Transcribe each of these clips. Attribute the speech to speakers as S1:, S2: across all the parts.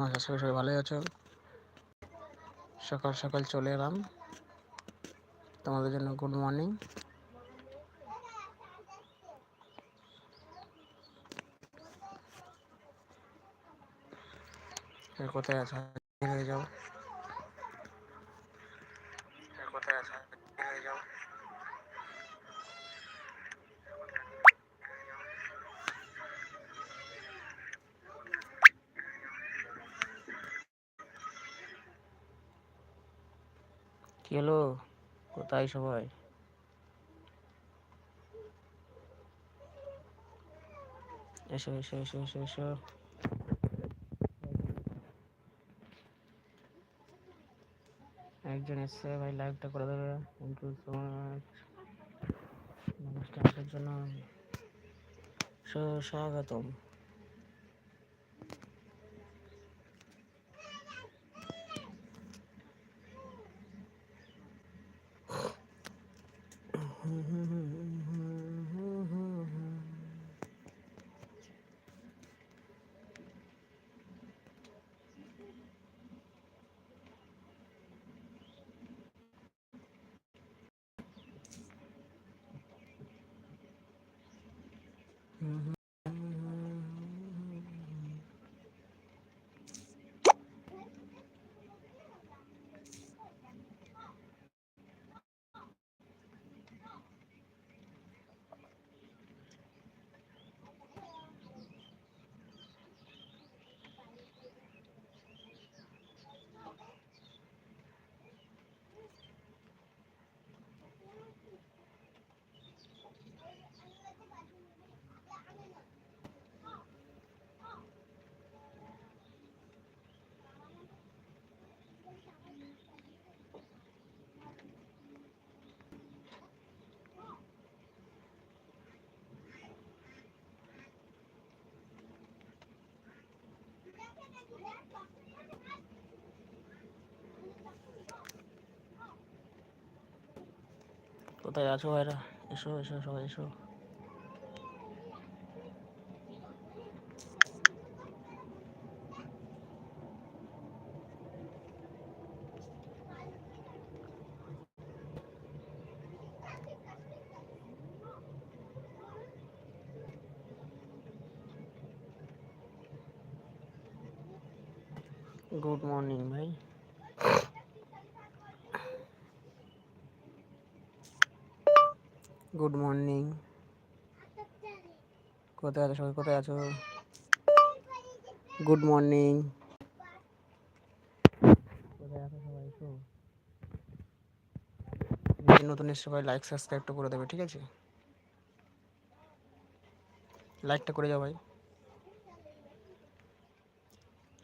S1: আশা করি সবাই ভালোই আছো। সকাল সকাল চলে এলাম। তোমাদের জন্য গুড মর্নিং কোথায় আছো? হয়ে যাও কোথায় আছো হয়ে যাও কি হলো? কোথায় সবাই? এসো এসো এসো এসো এসো। একজন এসছে, ভাই লাইভটা করে দেবে। থ্যাংক ইউ সো মাচ নমস্কারের জন্য। স্বাগতম কোথায় আছো ভাইরা? এসো এসো সবাই এসো। গুড মর্নিং ভাই। গুড মর্নিং কোথায় আছো? সবাই কোথায় আছো? গুড মর্নিং কোথায় আছো সবাই? এসো। নতুন এসে সবাই লাইক সাবস্ক্রাইবটা করে দেবে, ঠিক আছে? লাইকটা করে যাও ভাই।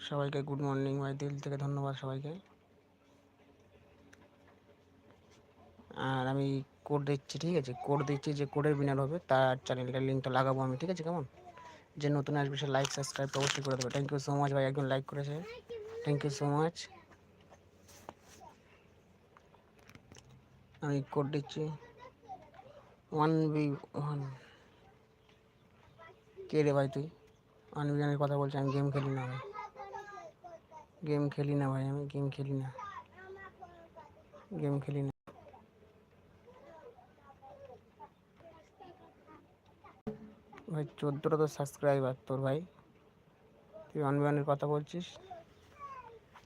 S1: সবাইকে গুড মর্নিং ভাই। দিল থেকে ধন্যবাদ সবাইকে। আর আমি কোড দিচ্ছি, ঠিক আছে? কোড দিচ্ছি যে কোডের বিনার হবে, তার চ্যানেলটার লিঙ্কটা লাগাবো আমি, ঠিক আছে? কেমন? যে নতুন আসবে, সে লাইক সাবস্ক্রাইব অবশ্যই করে দেবে। থ্যাংক ইউ সো মাচ ভাই, একজন লাইক করেছে। থ্যাংক ইউ সো মাচ আমি কোড দিচ্ছি। ওয়ান বি ওয়ান কে রে ভাই তুই? ওয়ান বি কথা বলছি, আমি গেম খেলি না ভাই। গেম খেলি না ভাই, আমি গেম খেলি না। গেম খেলি না। ভাই, চোদ্দোটা তো সাবস্ক্রাইবার তোর ভাই। তুই অনবানের কথা বলছিস।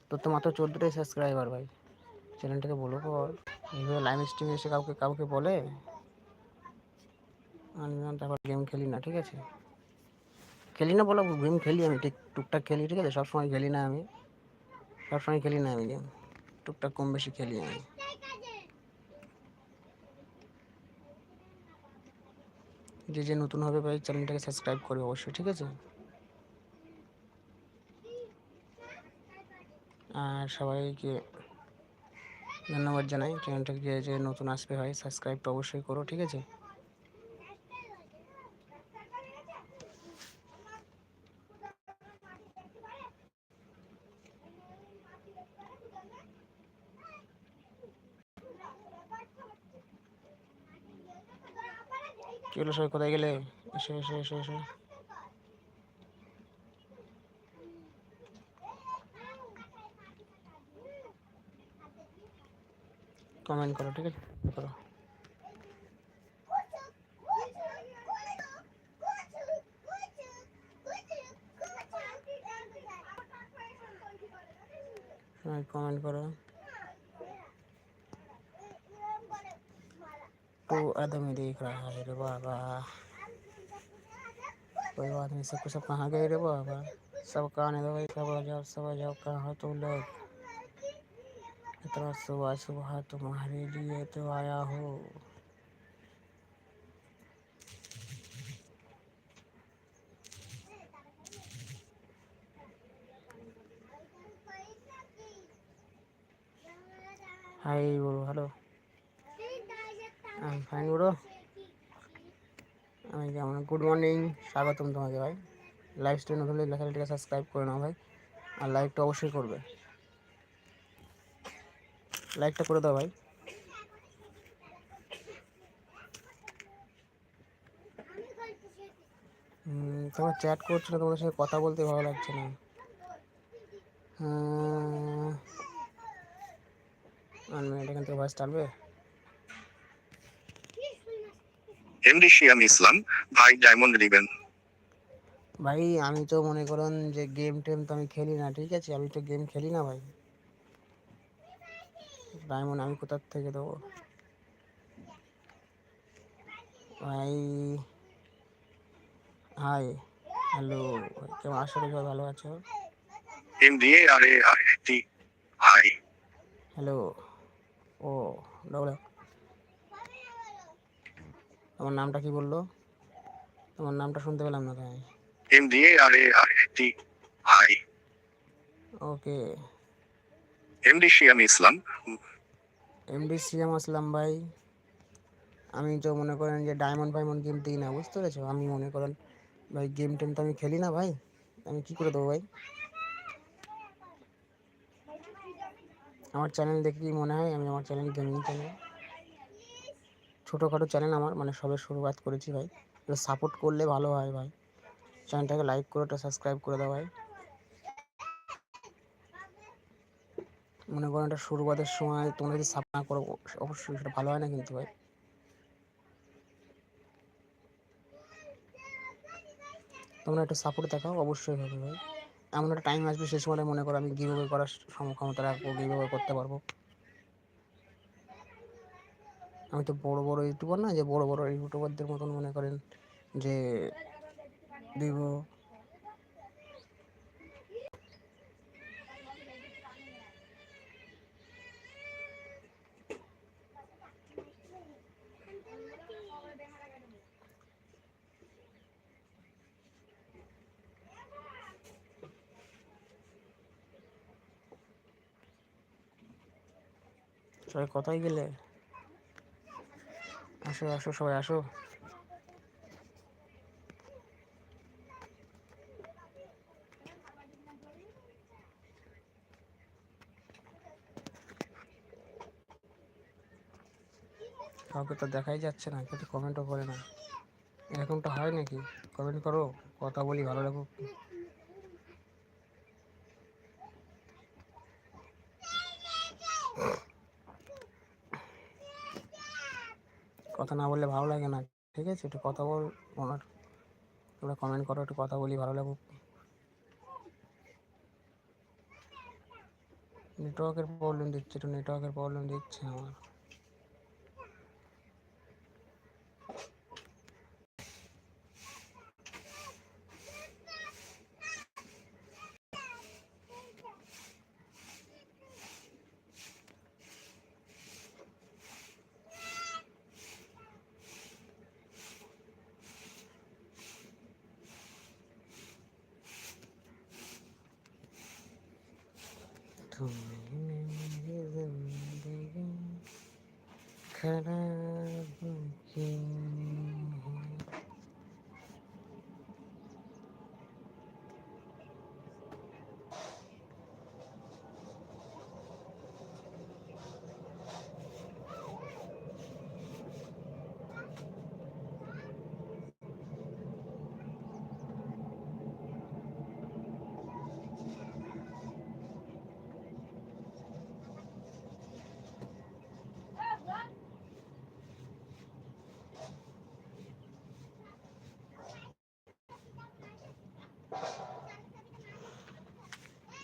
S1: তোর তো মাত্র চোদ্দোটাই সাবস্ক্রাইবার ভাই। চ্যানেলটাকে বলো কর। এইভাবে লাইভ স্ট্রিমে এসে কাউকে কাউকে বলে? অনবান তারপর গেম খেলি না, ঠিক আছে? খেলি না বলো গেম খেলি আমি, ঠিক টুকটাক খেলি, ঠিক আছে? সবসময় খেলি না আমি। সবসময় খেলি না আমি গেম টুকটাক কম বেশি খেলি আমি। যে যে নতুন হবে ভাই, চ্যানেলটাকে সাবস্ক্রাইব করবে অবশ্যই, ঠিক আছে? আর সবাইকে ধন্যবাদ জানাই, চ্যানেলটাকে যে নতুন আসবে ভাই, সাবস্ক্রাইবটা অবশ্যই করো, ঠিক আছে? গেলো সবাই কোথায় গেলে? এসো এসো এসো এসো। কমেন্ট করো, ঠিক আছে? করো। হ্যাঁ, কমেন্ট করো। तो को आदमी देख रहा है रे बाबा। कोई बात नहीं, सब कुछ सब कहाँ गए रे बाबा। सब कहाँ दो तो भाई, सब आ जाओ, सब आ जाओ कहाँ तो लोग इतना सुबह सुबह तुम्हारे लिए तो आया हो। हाय बोलो, हेलो। আমি ফাইন বড়ো আমি কেমন গুড মর্নিং স্বাগতম তোমাকে ভাই। লাইভ স্ট্রিম নতুন লেখালেটিকে সাবস্ক্রাইব করে নাও ভাই। আর লাইকটা অবশ্যই করবে। লাইকটা করে দাও ভাই। তোমার চ্যাট করছ না, তোমাদের সাথে কথা বলতে ভালো লাগছে না। মিনিট এখান থেকে ভয়েস টানবে
S2: এমডি শিয়াম ইসলাম ভাই ডায়মন্ড রিবেন
S1: ভাই আমি তো মনে করেন যে গেম টেম তো আমি খেলি না ঠিক আছে? আমি তো গেম খেলি না ভাই। ডায়মন্ড আমি কোথার থেকে দেবো? ভাই হাই হ্যালো কেমন আশা করি ভালো আছো?
S2: এমডি আর এ আর টি
S1: হ্যালো ও ডবল তোমার নামটা কি বলল? তোমার নামটা শুনতে পেলাম না তাই।
S2: এমডি আর এ আর টি ভাই
S1: okay.
S2: MD Shiyam Islam
S1: M MD CM Aslam ভাই আমি তো মনে করেন যে ডায়মন্ড ফাইমন্ড গেম দিই না বুঝতে পেরেছ? আমি মনে করেন ভাই গেম টেম তো আমি খেলি না ভাই আমি কি করে দেবো ভাই? আমার চ্যানেল দেখে কি মনে হয়? আমি আমার চ্যানেল গেমিং চ্যানেল ছোটোখাটো চ্যানেল আমার মানে সবে শুরুয়াত করেছি ভাই। সাপোর্ট করলে ভালো হয় ভাই। চ্যানেলটাকে লাইক করে ওটা সাবস্ক্রাইব করে দাও ভাই। মনে করেন এটা শুরুবাতের সময় তোমরা যদি সাপ না করো, অবশ্যই সেটা ভালো হয় না কিন্তু ভাই। তোমরা একটু সাপোর্ট দেখাও, অবশ্যই হবে ভাই। এমন একটা টাইম আসবে, সে সময় মনে করো আমি গিভওয়ে করার ক্ষমতা রাখব গিভওয়ে করতে পারব। আমি তো বড় বড় ইউটিউবার না, যে বড় বড় ইউটিউবারদের মতন মনে করেন যে দিব। সবাই কোথায় গেলে আসো আসো, সবাই আসো। কাউকে তো দেখাই যাচ্ছে না কিন্তু কমেন্টও করে না। এরকমটা হয় নাকি? কমেন্ট করো, কথা বলি, ভালো লাগুক। কথা না বললে ভালো লাগে না, ঠিক আছে? একটু কথা বল ওনার তোমরা কমেন্ট করো, একটু কথা বলি, ভালো লাগুক। নেটওয়ার্কের প্রবলেম দিচ্ছে, একটু নেটওয়ার্কের প্রবলেম দিচ্ছে আমার। तूने मेरी जिंदगी खराब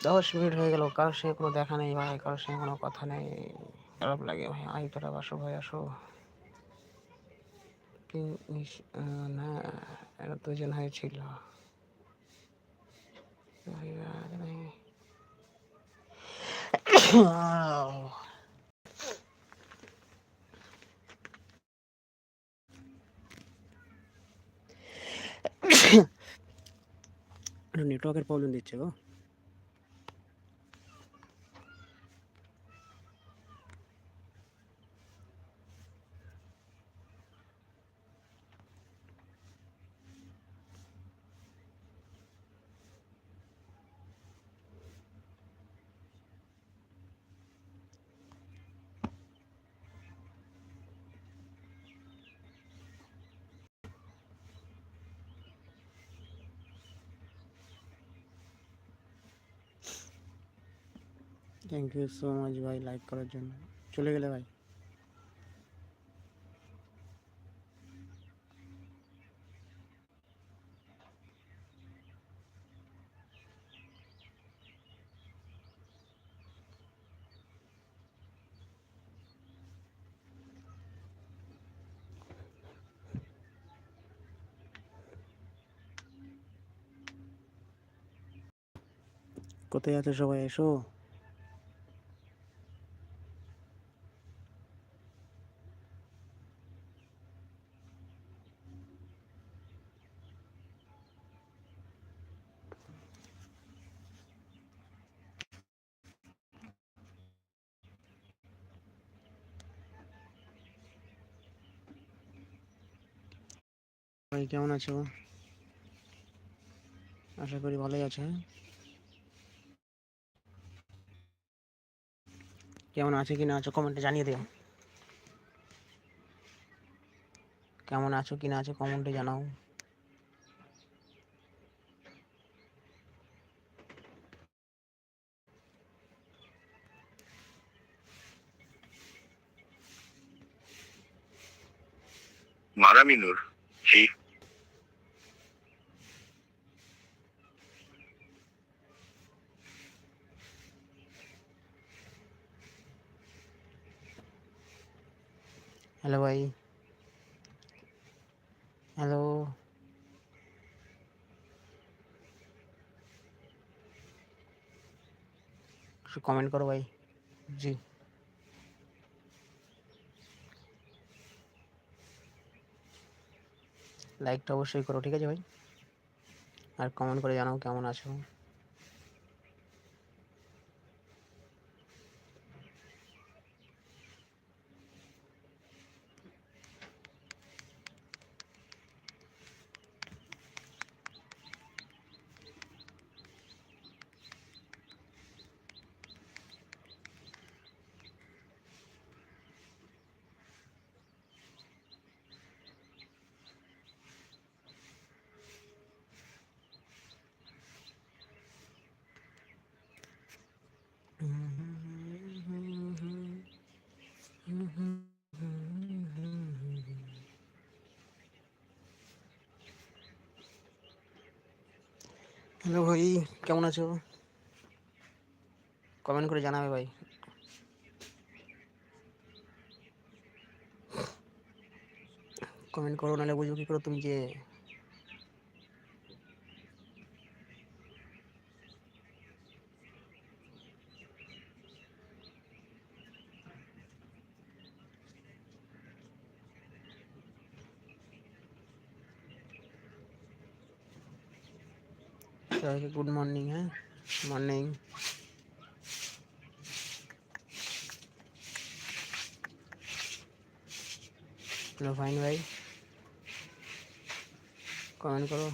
S1: দশ মিনিট হয়ে গেল, কারোর সঙ্গে কোনো দেখা নেই ভাই, কারোর সঙ্গে কোনো কথা নেই। খারাপ লাগে ভাই, আই, তোরা বাসো ভাই, আসো। না, এরা দুজন হয়েছিল নেটওয়ার্কের প্রবলেম দিচ্ছে গো। থ্যাংক ইউ সো মাচ ভাই লাইক করার জন্য। চলে গেলে ভাই। কোথায় আছো সবাই? এসো। কেমন আছো? আশা করি ভালোই আছো হ্যাঁ? কেমন আছো কি না আছো কমেন্টে জানিয়ে দিও। কেমন আছো কি না আছো কমেন্টে জানাও।
S2: মারামিনুর হি
S1: হ্যালো ভাই হ্যালো কমেন্ট করো ভাই। জি। লাইকটা অবশ্যই করো, ঠিক আছে ভাই? আর কমেন্ট করে জানাও কেমন আছো। হ্যালো ভাই, কেমন আছো? কমেন্ট করে জানাবে ভাই। কমেন্ট করো, নাহলে বুঝব কী করো তুমি যে সবাইকে গুড মর্নিং হ্যাঁ মর্নিং হ্যালো ফাইন ভাই কমেন্ট করো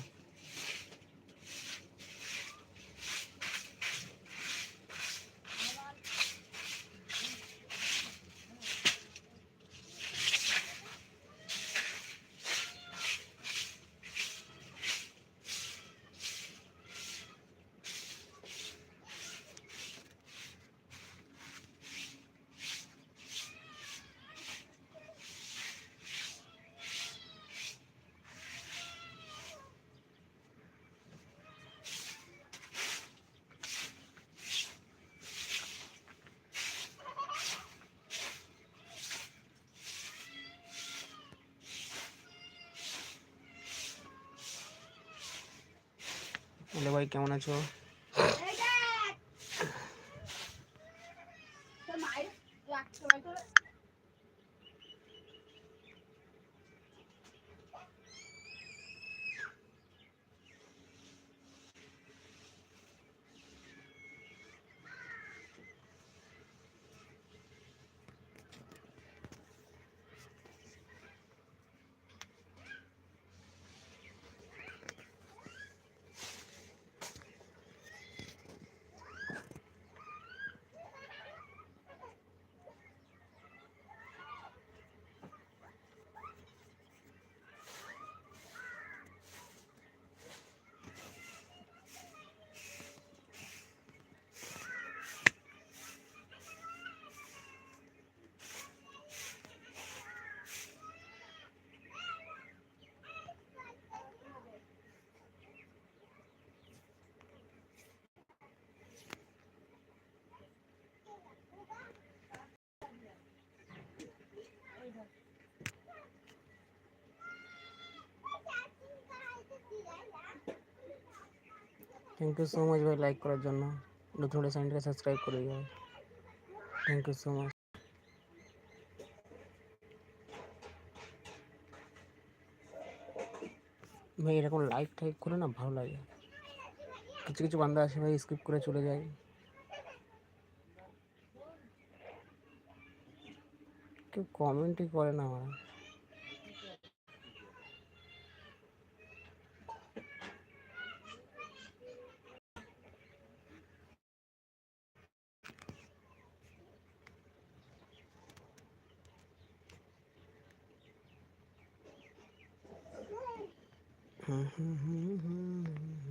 S1: হ্যালো ভাই কেমন আছো থ্যাংক ইউ সো মাচ ভাই লাইক করার জন্য। নতুন চ্যানেলটাকে সাবস্ক্রাইব করে দিও। থ্যাংক ইউ সো মাচ ভাই এরকম লাইক টাইক করে না ভালো লাগে। কিছু কিছু বান্ধব আছে ভাই স্কিপ করে চলে যায়। কেউ কমেন্টই করে না আমার হুম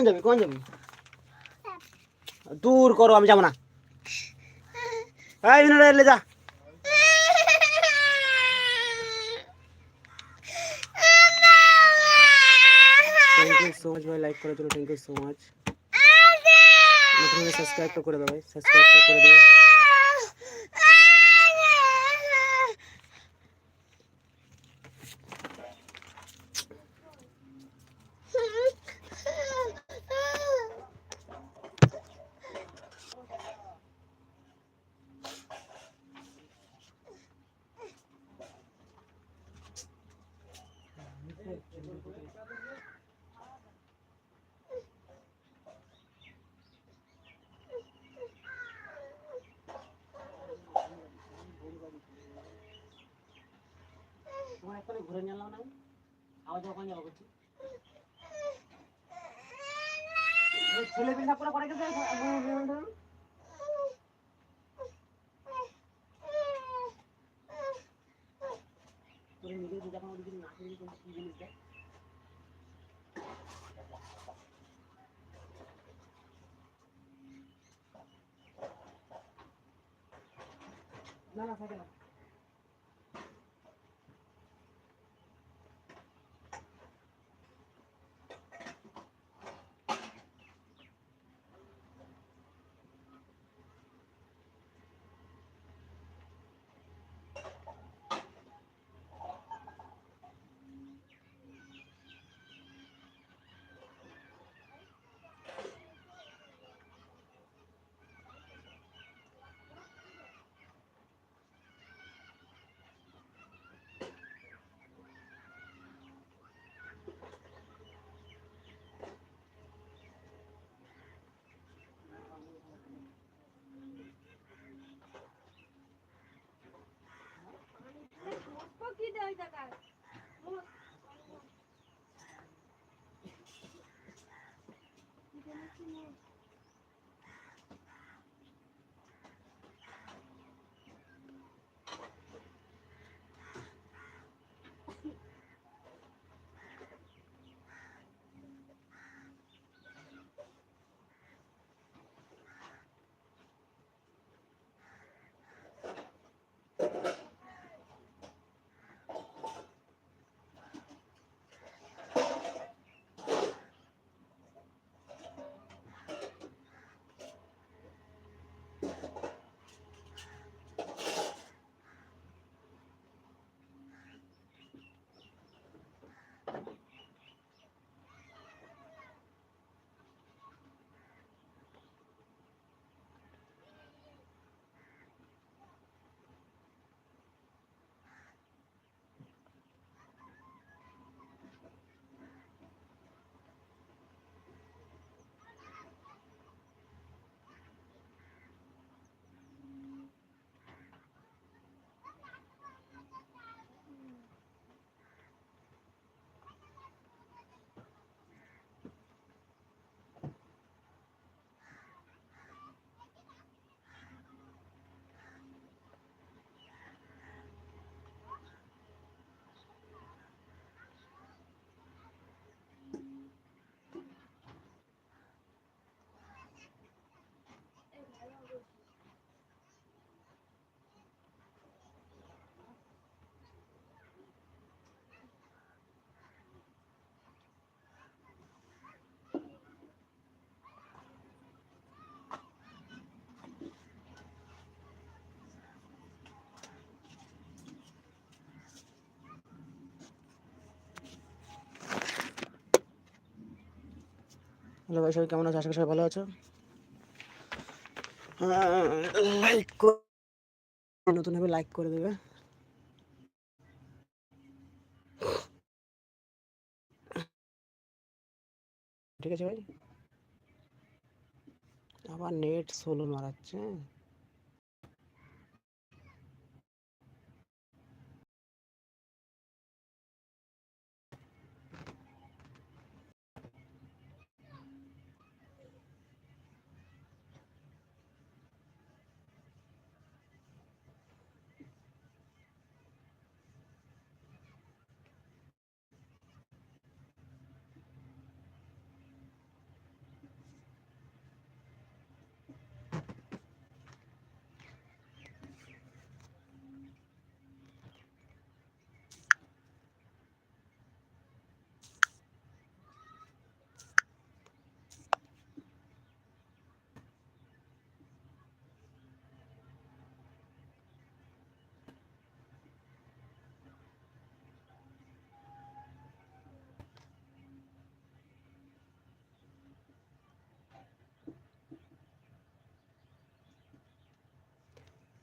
S1: কোন যাবি কোন যাবি? দূর করো আমি যাব না। এই বিনোদ এলে যা। থ্যাংক ইউ সো মাচ ভাই লাইক করার জন্য থ্যাংক ইউ সো মাচ সাবস্ক্রাইবটা করে দাও ভাই সাবস্ক্রাইবটা করে দিও। তোমার এখানে ঘুরে নিলাম না। আবার যখন যাব করছি ছেলে পিঠা পরে পরে গেছে না না, থাকে না। Thank you. হ্যালো ভাই, সবাই কেমন আছো? আশা করি সবাই ভালো আছো। লাইক নতুন হবে লাইক করে দেবে। ঠিক আছে ভাই। আবার নেট সোলো মারাচ্ছে।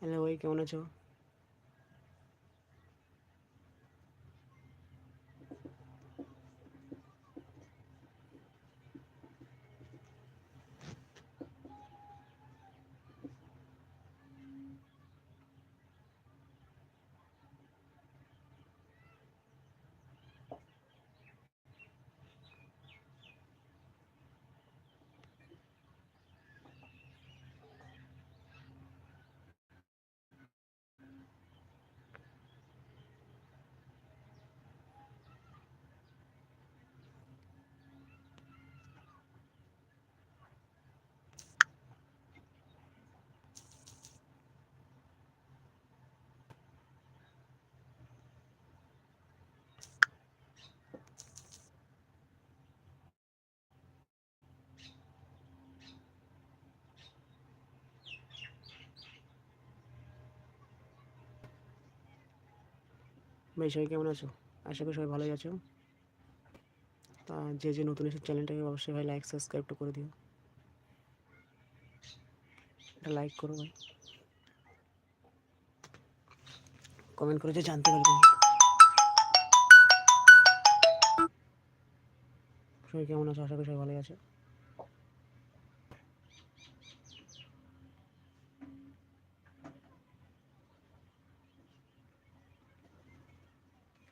S1: হ্যালো ভাই কেমন আছো ভাই, সবাই কেমন আছো? আশা করি সবাই ভালোই আছো। তা যে যে নতুন এসে চ্যানেলটাকে অবশ্যই ভাই লাইক সাবস্ক্রাইবটা করে দিও। এটা লাইক করো ভাই। কমেন্ট করে যে জানতে পারবে। সবাই কেমন আছো? আশা করি সবাই ভালোই আছে।